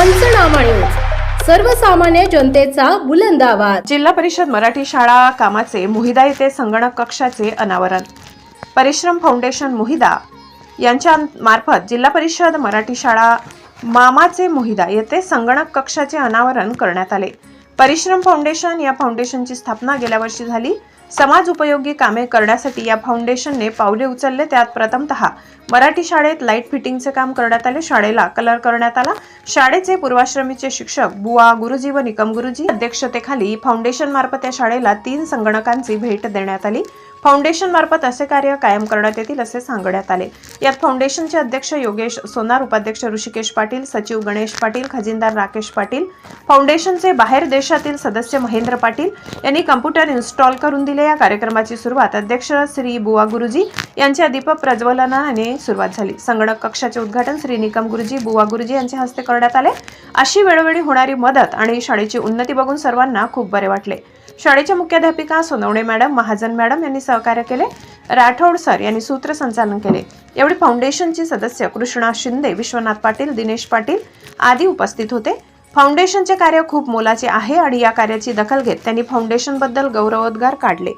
पंचनामा न्यूज. सर्वसामान्य जनतेचा बुलंद आवाज. जिल्हा परिषद मराठी शाळा कामाचे मुहिदा येथे संगणक कक्षाचे अनावरण. परिश्रम फाउंडेशन मुहिदा यांच्या मार्फत जिल्हा परिषद मराठी शाळा मामाचे मुहिदा येथे संगणक कक्षाचे अनावरण करण्यात आले. परिश्रम फाउंडेशन या फाउंडेशनची स्थापना गेल्या वर्षी झाली. समाज उपयोगी कामे करण्यासाठी या फाउंडेशनने पावले उचलले. त्यात प्रथमतः मराठी शाळेत लाइट फिटिंगचे काम करण्यात आले. शाळेला कलर करण्यात आला. शाळेचे पूर्वाश्रमीचे शिक्षक बुवा गुरुजी व निकम गुरुजी अध्यक्षतेखाली फाउंडेशन मार्फत या शाळेला तीन संगणकांची भेट देण्यात आली. फाउंडेशन मार्फत असे कार्य कायम करण्यात येतील असे सांगण्यात आले. यात फाउंडेशनचे अध्यक्ष योगेश सोनार उपाध्यक्ष ऋषिकेश पाटील सचिव गणेश पाटील खजिनदार राकेश पाटील फाउंडेशनचे बाहेर देशातील सदस्य महेंद्र पाटील यांनी कम्प्युटर इन्स्टॉल करून दिले. या कार्यक्रमाची सुरुवात अध्यक्ष श्री बुवा गुरुजी यांच्या दीप प्रज्वलनाने सुरुवात झाली. संगणक कक्षाचे उद्घाटन श्री निकम गुरुजी बुवा गुरुजी यांच्या हस्ते करण्यात आले. अशी वेळोवेळी होणारी मदत आणि शाळेची उन्नती बघून सर्वांना खूप बरे वाटले. शाळेच्या मुख्याध्यापिका सोनवणे मॅडम महाजन मॅडम यांनी सहकार्य केले. राठोड सर यांनी सूत्रसंचालन केले. यावेळी फाउंडेशनचे सदस्य कृष्णा शिंदे विश्वनाथ पाटील दिनेश पाटील आदी उपस्थित होते. फाउंडेशनचे कार्य खूप मोलाचे आहे आणि या कार्याची दखल घेत त्यांनी फाउंडेशनबद्दल गौरवोद्गार काढले.